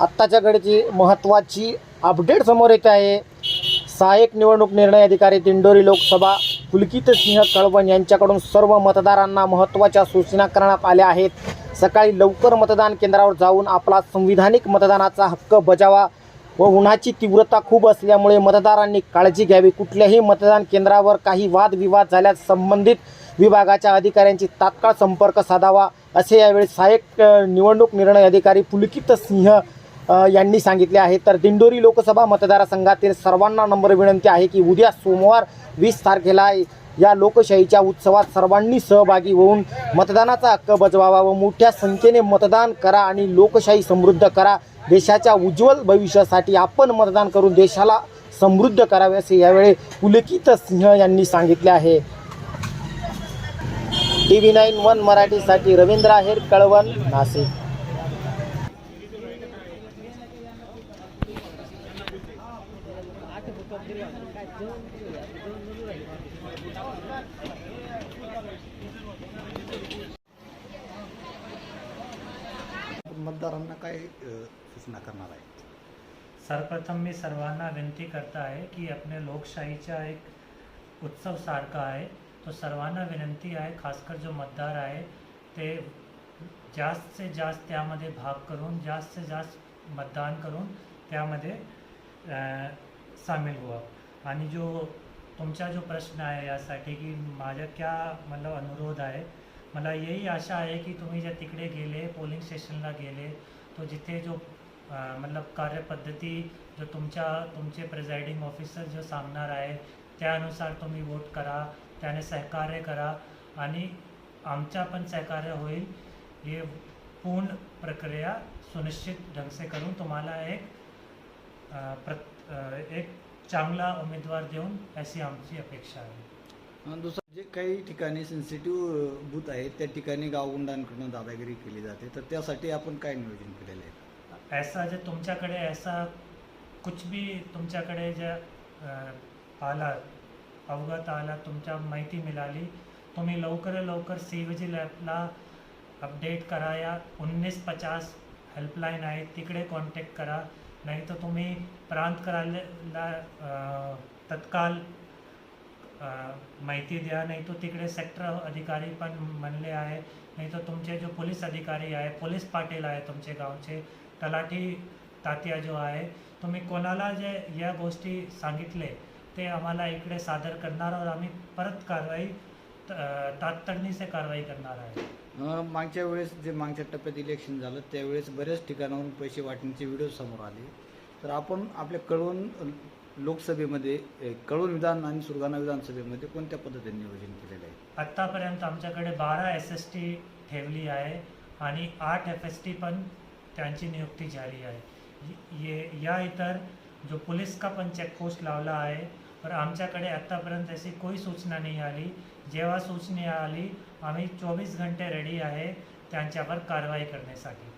आत्ताच्या घडीची महत्त्वाची अपडेट समोर येत आहे. सहाय्यक निवडणूक निर्णय अधिकारी दिंडोरी लोकसभा पुलकित सिंह कळवण यांच्याकडून सर्व मतदारांना महत्त्वाच्या सूचना करण्यात आल्या आहेत. सकाळी लवकर मतदान केंद्रावर जाऊन आपला संविधानिक मतदानाचा हक्क बजावा व उन्हाची तीव्रता खूप असल्यामुळे मतदारांनी काळजी घ्यावी. कुठल्याही मतदान केंद्रावर काही वादविवाद झाल्यास संबंधित विभागाच्या अधिकाऱ्यांची तात्काळ संपर्क साधावा असे यावेळी सहाय्यक निवडणूक निर्णय अधिकारी पुलकित सिंह यांनी सांगितले आहे. तर दिंडोरी लोकसभा मतदारसंघातील सर्वांना नम्र विनंती आहे की उद्या सोमवार वीस तारखेला या लोकशाहीच्या उत्सवात सर्वांनी सहभागी होऊन मतदानाचा हक्क बजवावा व मोठ्या संख्येने मतदान करा आणि लोकशाही समृद्ध करा. देशाच्या उज्ज्वल भविष्यासाठी आपण मतदान करून देशाला समृद्ध करावे असे यावेळी पुलकित सिंह यांनी सांगितले आहे. टी व्ही नाईन वन मराठीसाठी रवींद्र आहेर कळवण नाशिक. मतदारांना काय सूचना करणार आहे? सर्वप्रथम मी सर्वांना विनंती करत आहे की आपल्या लोकशाहीचा एक उत्सव सारखा आहे. तो सर्वांना विनंती आहे खासकर जो मतदार आहे ते जास्त से जास्त त्यामध्ये भाग करून जास्त से जास्त मतदान करून त्यामध्ये सामील व्हा आणि जो तुमचा जो प्रश्न आहे यासाठी की माझ्या क्या मतलब अनुरोध आहे मला यही आशा आहे की तुम्ही जर तिकडे गेले पोलिंग स्टेशनला गेले तो जिथे जो मतलब कार्यपद्धती जो तुमच्या तुमचे प्रेझायडिंग ऑफिसर जो सांगणार आहे त्यानुसार तुम्ही वोट करा त्याने सहकार्य करा आणि आमचा पण सहकार्य होईल हे पूर्ण प्रक्रिया सुनिश्चित ढंग से करून तुम्हाला एक प्र एक चांगला उमेदवार देऊन अशी आमची अपेक्षा आहे. दुसरं जे काही ठिकाणी सेन्सिटिव्ह बूथ आहेत त्या ठिकाणी गावगुंडांकडून दादागिरी केली जाते. तर त्यासाठी आपण काय नियोजन केलेलं आहे? ऐसा जे तुमच्याकडे ऐसा कुछ भी तुमच्याकडे जे आला अवगत आला तुमच्या माहिती मिळाली तुम्ही लवकर लवकर सी व्ही जी लॅबला अपडेट करा. या उन्नीस पचास हेल्पलाईन आहे तिकडे कॉन्टॅक्ट करा. नाही तर तुम्ही प्रांत कार्यालयाला तत्काल माहिती द्या नाही तर तिकडे सेक्टर अधिकारी पण म्हणले आहे नाही तर तुमचे जो पोलीस अधिकारी आहे पोलीस पाटील आहे तुमचे गावचे तलाठी तात्या जो आहे तुम्ही कोणाला जे या गोष्टी सांगितले ते आम्हाला इकडे सादर करणार और आम्ही परत कारवाई त- अ, तातडीने कारवाई करणार आहे. अ, मागच्या वेळेस जे मागच्या टप्प्यात इलेक्शन झालं त्यावेळेस बऱ्याच ठिकाणाहून पैसे वाटण्याचे व्हिडिओ समोर आले. तर आपण आपल्या कळवण लोकसभेमध्ये कळवण विधान आणि सुरगाणा विधानसभेमध्ये कोणत्या पद्धतीने नियोजन केलेलं आहे? आत्तापर्यंत आमच्याकडे बारा एस एस टी ठेवली आहे आणि आठ एफ एस टी पण त्यांची नियुक्ती झाली आहे. य- ये या इतर जो पुलिस का पण चेकपोस्ट लावला आहे पण आमच्याकडे आत्तापर्यंत अशी कोई सूचना नाही आली. जेव्हा सूचना आली आम्ही चोवीस घंटे रेडी आहे त्यांच्यावर कारवाई करण्यासाठी.